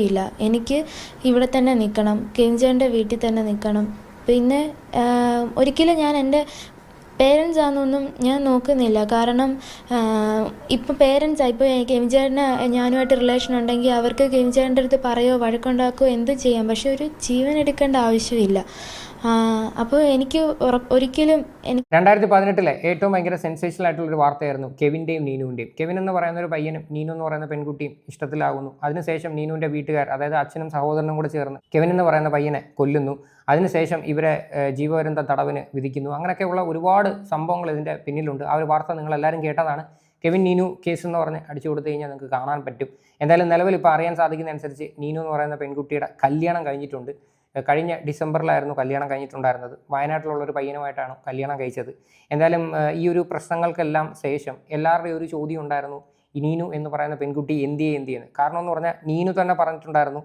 ഇല്ല എനിക്ക് ഇവിടെ തന്നെ നിൽക്കണം കെഞ്ചേന്റെ വീട്ടിൽ തന്നെ നിൽക്കണം. പിന്നെ ഒരിക്കലും ഞാൻ എന്റെ പേരൻസ് ആണെന്നൊന്നും ഞാൻ നോക്കുന്നില്ല. കാരണം ഇപ്പം പേരൻസ് ഇപ്പോൾ കെമിചേട്ടന് ഞാനുമായിട്ട് റിലേഷൻ ഉണ്ടെങ്കിൽ അവർക്ക് കെമിചേട്ടന്റെ അടുത്ത് പറയോ വഴക്കുണ്ടാക്കുകയോ എന്ത് ചെയ്യാം. പക്ഷെ ഒരു ജീവൻ എടുക്കേണ്ട ആവശ്യമില്ല. അപ്പോൾ എനിക്ക് ഒരിക്കലും എനിക്ക് രണ്ടായിരത്തി പതിനെട്ടിലെ ഏറ്റവും ഭയങ്കര സെൻസേഷണൽ ആയിട്ടുള്ള ഒരു വാർത്തയായിരുന്നു കെവിന്റെയും നീനുവിന്റെയും കെവിൻ എന്ന് പറയുന്ന ഒരു പയ്യനും നീനു എന്ന് പറയുന്ന പെൺകുട്ടിയും ഇഷ്ടത്തിലാകുന്നു അതിനുശേഷം നീനുവിന്റെ വീട്ടുകാർ അതായത് അച്ഛനും സഹോദരനും കൂടെ ചേർന്ന് കെവിൻ എന്ന് പറയുന്ന പയ്യനെ കൊല്ലുന്നു. അതിനുശേഷം ഇവരെ ജീവപര്യന്ത തടവിന് വിധിക്കുന്നു. അങ്ങനെയൊക്കെയുള്ള ഒരുപാട് സംഭവങ്ങൾ ഇതിന്റെ പിന്നിലുണ്ട്. ആ ഒരു വാർത്ത നിങ്ങളെല്ലാവരും കേട്ടതാണ്. കെവിൻ നീനു കേസ് എന്ന് പറഞ്ഞ് അടിച്ചു കൊടുത്തു കഴിഞ്ഞാൽ നിങ്ങൾക്ക് കാണാൻ പറ്റും. എന്തായാലും നിലവിൽ ഇപ്പോൾ അറിയാൻ സാധിക്കുന്ന അനുസരിച്ച് നീനു എന്ന് പറയുന്ന പെൺകുട്ടിയുടെ കല്യാണം കഴിഞ്ഞിട്ടുണ്ട്. കഴിഞ്ഞ ഡിസംബറിലായിരുന്നു കല്യാണം കഴിഞ്ഞിട്ടുണ്ടായിരുന്നത്. വയനാട്ടിലുള്ള ഒരു പയ്യനുമായിട്ടാണ് കല്യാണം കഴിച്ചത്. എന്തായാലും ഈ ഒരു പ്രശ്നങ്ങൾക്കെല്ലാം ശേഷം എല്ലാവരുടെയും ഒരു ചോദ്യം ഉണ്ടായിരുന്നു. ഇനീനു നീനു എന്ന് പറയുന്ന പെൺകുട്ടി എന്തിയെ എന്തിയെന്ന് കാരണം എന്ന് പറഞ്ഞാൽ നീനു തന്നെ പറഞ്ഞിട്ടുണ്ടായിരുന്നു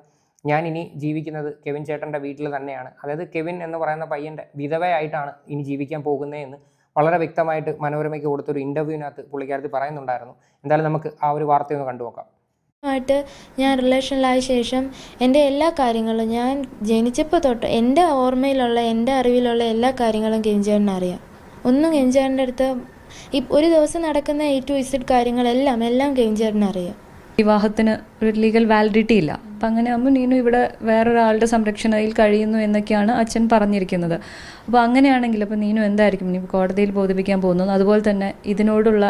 ഞാൻ ഇനി ജീവിക്കുന്നത് കെവിൻ ചേട്ടന്റെ വീട്ടിൽ തന്നെയാണ്. അതായത് കെവിൻ എന്ന് പറയുന്ന പയ്യന്റെ വിധവയായിട്ടാണ് ഇനി ജീവിക്കാൻ പോകുന്നതെന്ന് വളരെ വ്യക്തമായിട്ട് മനോരമയ്ക്ക് കൊടുത്തൊരു ഇന്റർവ്യൂവിനകത്ത് പുള്ളിക്കാരത്തിൽ പറയുന്നുണ്ടായിരുന്നു. എന്തായാലും നമുക്ക് ആ ഒരു വാർത്തയൊന്ന് കണ്ടു നോക്കാം ആയിട്ട് ഞാൻ റിലേഷനിലായ ശേഷം എന്റെ എല്ലാ കാര്യങ്ങളും ഞാൻ ജനിച്ചപ്പോൾ തൊട്ട് എന്റെ ഓർമ്മയിലുള്ള എന്റെ അറിവിലുള്ള എല്ലാ കാര്യങ്ങളും കെഞ്ചേട്ടന് അറിയാം. ഒന്നും കെഞ്ചേണ്ണന്റെ അടുത്ത് ഒരു ദിവസം നടക്കുന്ന എ ടു ഇസഡ് കാര്യങ്ങളെല്ലാം എല്ലാം കെഞ്ചേട്ടന് അറിയാം. വിവാഹത്തിന് ഒരു ലീഗൽ വാലിഡിറ്റി ഇല്ല. അപ്പം അങ്ങനെ ആകുമ്പോൾ നീനു ഇവിടെ വേറൊരാളുടെ സംരക്ഷണയിൽ കഴിയുന്നു എന്നൊക്കെയാണ് അച്ഛൻ പറഞ്ഞിരിക്കുന്നത്. അപ്പോൾ അങ്ങനെയാണെങ്കിൽ അപ്പോൾ നീനു എന്തായിരിക്കും? നീ കോടതിയിൽ ബോധിപ്പിക്കാൻ പോകുന്നത് അതുപോലെ തന്നെ ഇതിനോടുള്ള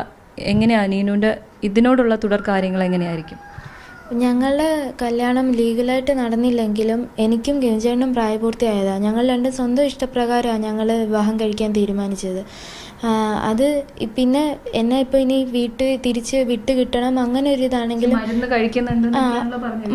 എങ്ങനെയാണ് നീനുവിന്റെ ഇതിനോടുള്ള തുടർ കാര്യങ്ങൾ എങ്ങനെയായിരിക്കും? ഞങ്ങളുടെ കല്യാണം ലീഗലായിട്ട് നടന്നില്ലെങ്കിലും എനിക്കും കെഞ്ചേട്ടനും പ്രായപൂർത്തിയായതാണ് ഞങ്ങൾ രണ്ടും സ്വന്തം ഇഷ്ടപ്രകാരമാണ് ഞങ്ങൾ വിവാഹം കഴിക്കാൻ തീരുമാനിച്ചത്. അത് പിന്നെ എന്നെ ഇപ്പോൾ ഇനി വീട്ടിൽ തിരിച്ച് വിട്ട് കിട്ടണം അങ്ങനെ ഒരു ഇതാണെങ്കിലും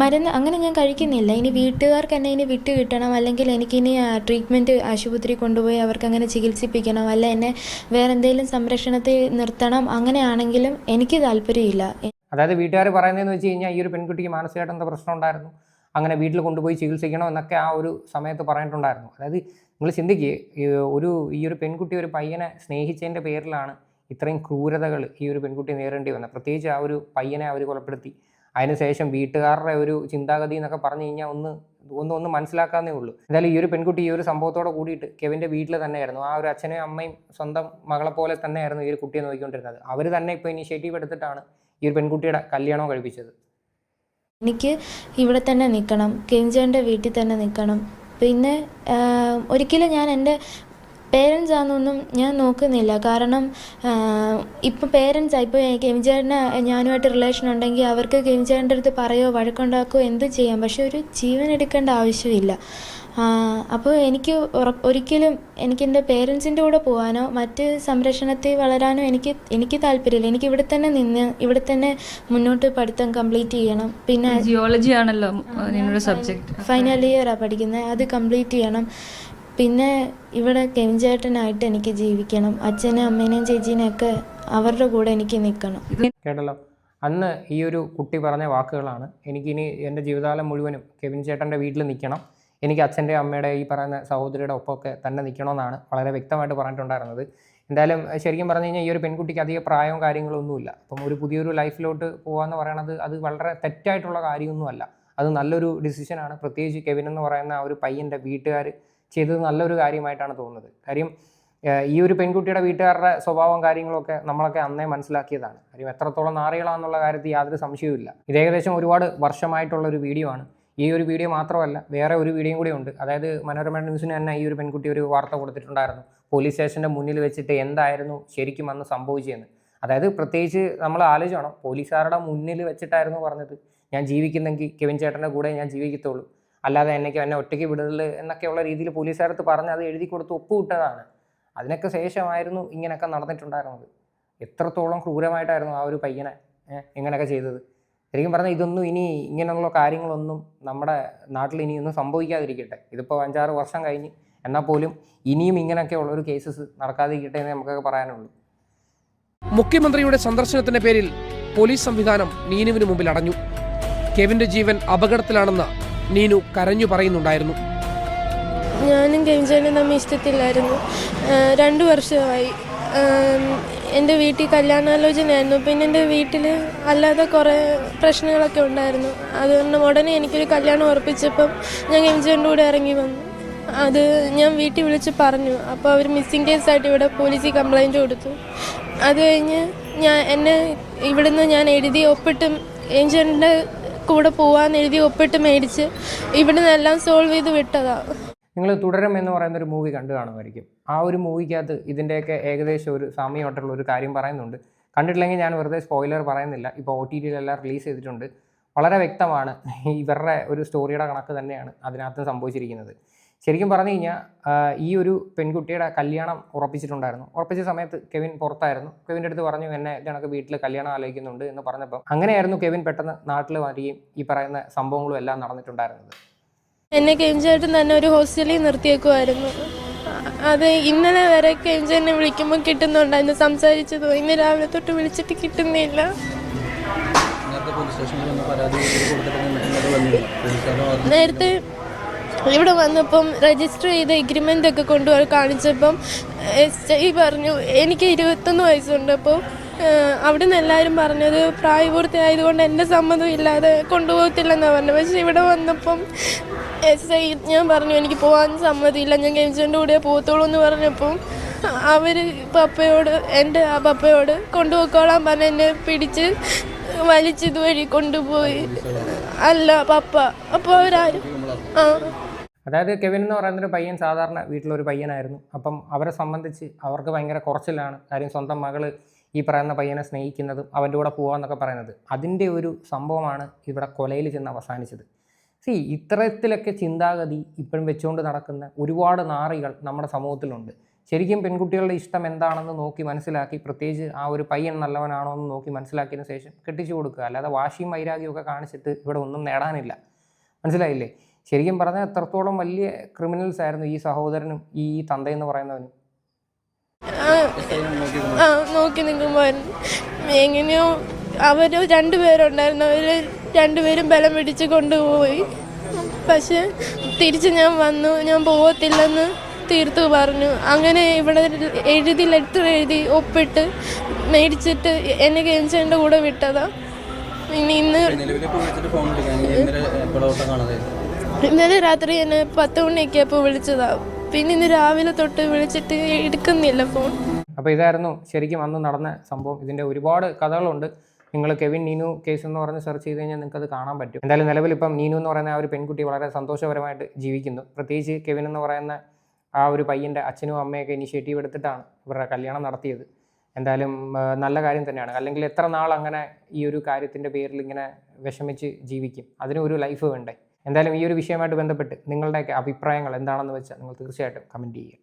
മരുന്ന് അങ്ങനെ ഞാൻ കഴിക്കുന്നില്ല. ഇനി വീട്ടുകാർക്ക് എന്നെ ഇനി വിട്ട് കിട്ടണം അല്ലെങ്കിൽ എനിക്ക് ഇനി ട്രീറ്റ്മെന്റ് ആശുപത്രി കൊണ്ടുപോയി അവർക്ക് അങ്ങനെ ചികിത്സിപ്പിക്കണം അല്ല എന്നെ വേറെ എന്തെങ്കിലും സംരക്ഷണത്തിൽ നിർത്തണം അങ്ങനെയാണെങ്കിലും എനിക്ക് താല്പര്യമില്ല. അതായത് വീട്ടുകാർ പറയുന്നതെന്ന് വെച്ച് കഴിഞ്ഞാൽ ഈ ഒരു പെൺകുട്ടിക്ക് മാനസികമായിട്ട് എന്താ പ്രശ്നം ഉണ്ടായിരുന്നു. അങ്ങനെ വീട്ടിൽ കൊണ്ടുപോയി ചികിത്സിക്കണം എന്നൊക്കെ ആ ഒരു സമയത്ത് പറഞ്ഞിട്ടുണ്ടായിരുന്നു. അതായത് നിങ്ങൾ ചിന്തിക്കുക ഒരു ഈ ഒരു പെൺകുട്ടി ഒരു പയ്യനെ സ്നേഹിച്ചതിന്റെ പേരിലാണ് ഇത്രയും ക്രൂരതകൾ ഈ ഒരു പെൺകുട്ടി നേരിടേണ്ടി വന്നത്. പ്രത്യേകിച്ച് ആ ഒരു പയ്യനെ അവർ കൊലപ്പെടുത്തി. അതിനുശേഷം വീട്ടുകാരുടെ ഒരു ചിന്താഗതി എന്നൊക്കെ പറഞ്ഞു കഴിഞ്ഞാൽ ഒന്ന് ഒന്ന് ഒന്ന് മനസ്സിലാക്കാന്നേ ഉള്ളൂ. എന്തായാലും ഈ ഒരു പെൺകുട്ടി ഈ ഒരു സംഭവത്തോടെ കൂടിയിട്ട് കെവിന്റെ വീട്ടിൽ തന്നെയായിരുന്നു. ആ ഒരു അച്ഛനെയും അമ്മയും സ്വന്തം മകളെ പോലെ തന്നെയായിരുന്നു ഈ ഒരു കുട്ടിയെ നോക്കിക്കൊണ്ടിരുന്നത്. അവർ തന്നെ ഇപ്പോൾ ഇനിഷ്യേറ്റീവ് എടുത്തിട്ടാണ് ഈ ഒരു പെൺകുട്ടിയുടെ കല്യാണം കഴിപ്പിച്ചത്. എനിക്ക് ഇവിടെ തന്നെ നിൽക്കണം കെഞ്ചേന്റെ വീട്ടിൽ തന്നെ നിൽക്കണം. പിന്നെ ഒരിക്കലും ഞാൻ എന്റെ പേരൻസ് ആണെന്നൊന്നും ഞാൻ നോക്കുന്നില്ല. കാരണം ഇപ്പം പേരൻസ് ഇപ്പോൾ കെമിചേട്ടന് ഞാനുമായിട്ട് റിലേഷൻ ഉണ്ടെങ്കിൽ അവർക്ക് കെമിചേട്ടന്റെ അടുത്ത് പറയോ വഴക്കുണ്ടാക്കുകയോ എന്ത് ചെയ്യാം. പക്ഷെ ഒരു ജീവൻ എടുക്കേണ്ട ആവശ്യമില്ല. അപ്പോൾ എനിക്ക് ഒരിക്കലും എനിക്ക് എന്റെ പേരൻസിന്റെ കൂടെ പോകാനോ മറ്റ് സംരക്ഷണത്തിൽ വളരാനോ എനിക്ക് എനിക്ക് താല്പര്യമില്ല. എനിക്ക് ഇവിടെ തന്നെ നിന്ന് ഇവിടെ തന്നെ മുന്നോട്ട് പഠിത്തം കംപ്ലീറ്റ് ചെയ്യണം. പിന്നെ ജിയോളജി ആണല്ലോ നിങ്ങളുടെ സബ്ജക്റ്റ് ഫൈനൽ ഇയറാണ് പഠിക്കുന്നത്. അത് കംപ്ലീറ്റ് ചെയ്യണം. പിന്നെ ഇവിടെ കെഞ്ചേട്ടനായിട്ട് എനിക്ക് ജീവിക്കണം. അച്ഛനും അമ്മേനെയും ചേച്ചീനെയൊക്കെ അവരുടെ കൂടെ എനിക്ക് നിൽക്കണം. കേട്ടല്ലോ. അന്ന് ഈ ഒരു കുട്ടി പറഞ്ഞ വാക്കുകളാണ്. എനിക്കിനി എന്റെ ജീവിതകാലം മുഴുവനും കെവിൻ ചേട്ടന്റെ വീട്ടിൽ നിൽക്കണം. എനിക്ക് അച്ഛന്റെ അമ്മയുടെ ഈ പറയുന്ന സഹോദരിയുടെ ഒപ്പമൊക്കെ തന്നെ നിൽക്കണമെന്നാണ് വളരെ വ്യക്തമായിട്ട് പറഞ്ഞിട്ടുണ്ടായിരുന്നത്. എന്തായാലും ശരിക്കും പറഞ്ഞു കഴിഞ്ഞാൽ ഈ ഒരു പെൺകുട്ടിക്ക് അധികം പ്രായവും കാര്യങ്ങളൊന്നുമില്ല. അപ്പം ഒരു പുതിയൊരു ലൈഫിലോട്ട് പോകാമെന്ന് പറയണത് അത് വളരെ തെറ്റായിട്ടുള്ള കാര്യമൊന്നുമല്ല. അത് നല്ലൊരു ഡിസിഷനാണ്. പ്രത്യേകിച്ച് കെവിൻ എന്ന് പറയുന്ന ആ ഒരു പയ്യന്റെ വീട്ടുകാർ ചെയ്തത് നല്ലൊരു കാര്യമായിട്ടാണ് തോന്നുന്നത്. കാര്യം ഈ ഒരു പെൺകുട്ടിയുടെ വീട്ടുകാരുടെ സ്വഭാവം കാര്യങ്ങളൊക്കെ നമ്മളൊക്കെ അന്നേ മനസ്സിലാക്കിയതാണ്. കാര്യം എത്രത്തോളം നാറികളാണെന്നുള്ള കാര്യത്തിൽ യാതൊരു സംശയവുമില്ല. ഇത് ഏകദേശം ഒരുപാട് വർഷമായിട്ടുള്ള ഒരു വീഡിയോ ആണ്. ഈ ഒരു വീഡിയോ മാത്രമല്ല വേറെ ഒരു വീഡിയോയും കൂടി ഉണ്ട്. അതായത് മനോരമ ന്യൂസിന് തന്നെ ഈ ഒരു പെൺകുട്ടി ഒരു വാർത്ത കൊടുത്തിട്ടുണ്ടായിരുന്നു. പോലീസ് സ്റ്റേഷന്റെ മുന്നിൽ വെച്ചിട്ട് എന്തായിരുന്നു ശരിക്കും അന്ന് സംഭവിച്ചതെന്ന്. അതായത് പ്രത്യേകിച്ച് നമ്മൾ ആലോചിക്കണം പോലീസുകാരുടെ മുന്നിൽ വെച്ചിട്ടായിരുന്നു പറഞ്ഞത്. ഞാൻ ജീവിക്കുന്നെങ്കിൽ കെവിൻ ചേട്ടന്റെ കൂടെ ഞാൻ ജീവിക്കത്തുള്ളൂ. അല്ലാതെ എന്നേക്ക് എന്നെ ഒറ്റയ്ക്ക് വിടരുത് എന്നൊക്കെയുള്ള രീതിയിൽ പോലീസുകാരത്ത് പറഞ്ഞ് അത് എഴുതി കൊടുത്ത് ഒപ്പുവിട്ടതാണ് അതിനൊക്കെ ശേഷമായിരുന്നു ഇങ്ങനെയൊക്കെ നടന്നിട്ടുണ്ടായിരുന്നത്. എത്രത്തോളം ക്രൂരമായിട്ടായിരുന്നു ആ ഒരു പയ്യനെ ഇങ്ങനെയൊക്കെ ചെയ്തത്. ശരിക്കും പറഞ്ഞാൽ ഇതൊന്നും ഇനി ഇങ്ങനെയുള്ള കാര്യങ്ങളൊന്നും നമ്മുടെ നാട്ടിൽ ഇനിയൊന്നും സംഭവിക്കാതിരിക്കട്ടെ. ഇതിപ്പോൾ അഞ്ചാറ് വർഷം കഴിഞ്ഞ് എന്നാൽ പോലും ഇനിയും ഇങ്ങനെയൊക്കെയുള്ള ഒരു കേസസ് നടക്കാതിരിക്കട്ടെ എന്ന് നമുക്കൊക്കെ പറയാനുള്ളൂ. മുഖ്യമന്ത്രിയുടെ സന്ദർശനത്തിന്റെ പേരിൽ പോലീസ് സംവിധാനം നീനുവിന് മുമ്പിൽ അടഞ്ഞു. കെവിന്റെ ജീവൻ അപകടത്തിലാണെന്ന് നീനു കരഞ്ഞു പറയുന്നുണ്ടായിരുന്നു. ഞാനും കെവിൻ ചേട്ടനും തമ്മിൽ ഇഷ്ടത്തില്ലായിരുന്നു. രണ്ടു വർഷമായി. എന്റെ വീട്ടിൽ കല്യാണാലോചനയായിരുന്നു. പിന്നെ എന്റെ വീട്ടിൽ അല്ലാതെ കുറേ പ്രശ്നങ്ങളൊക്കെ ഉണ്ടായിരുന്നു. അതുകൊണ്ട് ഉടനെ എനിക്കൊരു കല്യാണം ഉറപ്പിച്ചപ്പം ഞാൻ എംജിയുടെ കൂടെ ഇറങ്ങി വന്നു. അത് ഞാൻ വീട്ടിൽ വിളിച്ച് പറഞ്ഞു. അപ്പോൾ അവർ മിസ്സിംഗ് കേസായിട്ട് ഇവിടെ പോലീസിൽ കംപ്ലൈന്റ് കൊടുത്തു. അത് കഴിഞ്ഞ് ഞാൻ എന്നെ ഇവിടുന്ന് ഞാൻ എഴുതി ഒപ്പിട്ടും ഏഞ്ചലിന്റെ കൂടെ പോവാന്ന് എഴുതി ഒപ്പിട്ട് മേടിച്ച് ഇവിടുന്ന് എല്ലാം സോൾവ് ചെയ്ത് വിട്ടതാണ് നിങ്ങൾ തുടരും എന്ന് പറയുന്ന ഒരു മൂവി കണ്ടു കാണുമായിരിക്കും. ആ ഒരു മൂവിക്കകത്ത് ഇതിന്റെയൊക്കെ ഏകദേശം ഒരു സാമ്യമായിട്ടുള്ള ഒരു കാര്യം പറയുന്നുണ്ട്. കണ്ടിട്ടില്ലെങ്കിൽ ഞാൻ വെറുതെ സ്പോയിലർ പറയുന്നില്ല. ഇപ്പോൾ ഒ ടി ടിയിലെല്ലാം റിലീസ് ചെയ്തിട്ടുണ്ട്. വളരെ വ്യക്തമാണ് ഇവരുടെ ഒരു സ്റ്റോറിയുടെ കണക്ക് തന്നെയാണ് അതിനകത്ത് സംഭവിച്ചിരിക്കുന്നത്. ശരിക്കും പറഞ്ഞു കഴിഞ്ഞാൽ ഈ ഒരു പെൺകുട്ടിയുടെ കല്യാണം ഉറപ്പിച്ചിട്ടുണ്ടായിരുന്നു. ഉറപ്പിച്ച സമയത്ത് കെവിൻ പുറത്തായിരുന്നു. കെവിന്റെ അടുത്ത് പറഞ്ഞു എന്നെ ഇതണക്ക് വീട്ടിൽ കല്യാണം ആലോചിക്കുന്നുണ്ട് എന്ന് പറഞ്ഞപ്പോൾ അങ്ങനെയായിരുന്നു കെവിൻ പെട്ടെന്ന് നാട്ടിൽ വരികയും ഈ പറയുന്ന സംഭവങ്ങളും എല്ലാം നടന്നിട്ടുണ്ടായിരുന്നത്. എന്നെ കെഞ്ചായിട്ട് തന്നെ ഒരു ഹോസ്റ്റലിൽ നിർത്തിയേക്കുമായിരുന്നു അത് ഇന്നലെ വരെ കെഞ്ച് എന്നെ വിളിക്കുമ്പോൾ കിട്ടുന്നുണ്ടായിരുന്നു. സംസാരിച്ചതോ ഇന്ന് രാവിലെ തൊട്ട് വിളിച്ചിട്ട് കിട്ടുന്നില്ല. നേരത്തെ ഇവിടെ വന്നപ്പം രജിസ്റ്റർ ചെയ്ത എഗ്രിമെന്റ് ഒക്കെ കൊണ്ടുപോയി കാണിച്ചപ്പം എസ് ഐ പറഞ്ഞു എനിക്ക് ഇരുപത്തൊന്ന് വയസ്സുണ്ട്. അപ്പോൾ അവിടെ നിന്ന് എല്ലാവരും പറഞ്ഞത് പ്രായപൂർത്തിയായതുകൊണ്ട് എന്റെ സമ്മതം ഇല്ലാതെ കൊണ്ടുപോകത്തില്ലെന്നാണ് പറഞ്ഞത്. പക്ഷെ ഇവിടെ വന്നപ്പം എസ് ഐ ഞാൻ പറഞ്ഞു എനിക്ക് പോകാൻ സമ്മതിയില്ല. ഞാൻ കെഞ്ചന്റെ കൂടെ പോകത്തുള്ളൂ എന്ന് പറഞ്ഞപ്പം അവർ പപ്പയോട് എന്റെ ആ പപ്പയോട് കൊണ്ടുപോയിക്കോളാൻ പറഞ്ഞ് എന്നെ പിടിച്ച് വലിച്ചിതുവഴി കൊണ്ടുപോയി. അല്ല പപ്പ. അപ്പോൾ അവരാരും ആ. അതായത് കെവിൻ എന്ന് പറയുന്ന ഒരു പയ്യൻ സാധാരണ വീട്ടിലൊരു പയ്യനായിരുന്നു. അപ്പം അവരെ സംബന്ധിച്ച് അവർക്ക് ഭയങ്കര കുറച്ചിലാണ് കാര്യം സ്വന്തം മകൾ ഈ പറയുന്ന പയ്യനെ സ്നേഹിക്കുന്നതും അവന്റെ കൂടെ പോകാമെന്നൊക്കെ പറയുന്നത്. അതിന്റെ ഒരു സംഭവമാണ് ഇവിടെ കൊലയിൽ ചെന്ന് അവസാനിച്ചത്. സി ഇത്തരത്തിലൊക്കെ ചിന്താഗതി ഇപ്പോഴും വെച്ചുകൊണ്ട് നടക്കുന്ന ഒരുപാട് നാറികൾ നമ്മുടെ സമൂഹത്തിലുണ്ട്. ശരിക്കും പെൺകുട്ടികളുടെ ഇഷ്ടം എന്താണെന്ന് നോക്കി മനസ്സിലാക്കി പ്രത്യേകിച്ച് ആ ഒരു പയ്യൻ നല്ലവനാണോ എന്ന് നോക്കി മനസ്സിലാക്കിയതിന് ശേഷം കെട്ടിച്ചു കൊടുക്കുക. അല്ലാതെ വാശിയും വൈരാഗ്യവും ഒക്കെ കാണിച്ചിട്ട് ഇവിടെ ഒന്നും നേടാനില്ല. മനസ്സിലായില്ലേ? ശരിക്കും പറഞ്ഞാൽ എത്രത്തോളം വലിയ ക്രിമിനൽസ് ആയിരുന്നു ഈ സഹോദരനും ഈ തന്തയെന്ന് പറയുന്നവനും. നോക്കി നിൽക്കുമ്പോൾ എങ്ങനെയോ അവർ രണ്ടുപേരുണ്ടായിരുന്നു. അവർ രണ്ടുപേരും ബലം പിടിച്ച് കൊണ്ടുപോയി. പക്ഷെ തിരിച്ച് ഞാൻ വന്നു. ഞാൻ പോകത്തില്ലെന്ന് തീർത്തു പറഞ്ഞു. അങ്ങനെ ഇവിടെ എഴുതി ലെറ്റർ എഴുതി ഒപ്പിട്ട് മേടിച്ചിട്ട് എന്നെ കെഞ്ചന്റെ കൂടെ വിട്ടതാ. ഇനി ഇന്ന് ഇന്നലെ എപ്പോഴോട്ടാണ് കാണാതെ ഇന്നലെ രാത്രി എന്നെ പത്ത് മണിയൊക്കെ അപ്പോൾ വിളിച്ചതാ. പിന്നെ ഇന്ന് രാവിലെ തൊട്ട് വിളിച്ചിട്ട് എടുക്കുന്നില്ല ഫോൺ അപ്പോൾ ഇതായിരുന്നു ശരിക്കും അന്ന് നടന്ന സംഭവം. ഇതിന്റെ ഒരുപാട് കഥകളുണ്ട്. നിങ്ങൾ കെവിൻ നീനു കേസ് എന്ന് പറഞ്ഞ് സെർച്ച് ചെയ്ത് കഴിഞ്ഞാൽ നിങ്ങൾക്ക് അത് കാണാൻ പറ്റും. എന്തായാലും നിലവിൽ ഇപ്പം നീനു എന്ന് പറയുന്ന ആ ഒരു പെൺകുട്ടി വളരെ സന്തോഷപരമായിട്ട് ജീവിക്കുന്നു. പ്രത്യേകിച്ച് കെവിൻ എന്ന് പറയുന്ന ആ ഒരു പയ്യന്റെ അച്ഛനും അമ്മയൊക്കെ ഇനിഷ്യേറ്റീവ് എടുത്തിട്ടാണ് ഇവരുടെ കല്യാണം നടത്തിയത്. എന്തായാലും നല്ല കാര്യം തന്നെയാണ്. അല്ലെങ്കിൽ എത്ര നാൾ അങ്ങനെ ഈ ഒരു കാര്യത്തിന്റെ പേരിൽ ഇങ്ങനെ വിഷമിച്ച് ജീവിക്കും? അതിന് ഒരു ലൈഫ് വേണ്ടേ? എന്തായാലും ഈ ഒരു വിഷയമായിട്ട് ബന്ധപ്പെട്ട് നിങ്ങളുടെയൊക്കെ അഭിപ്രായങ്ങൾ എന്താണെന്ന് വെച്ചാൽ നിങ്ങൾ തീർച്ചയായിട്ടും കമന്റ് ചെയ്യുക.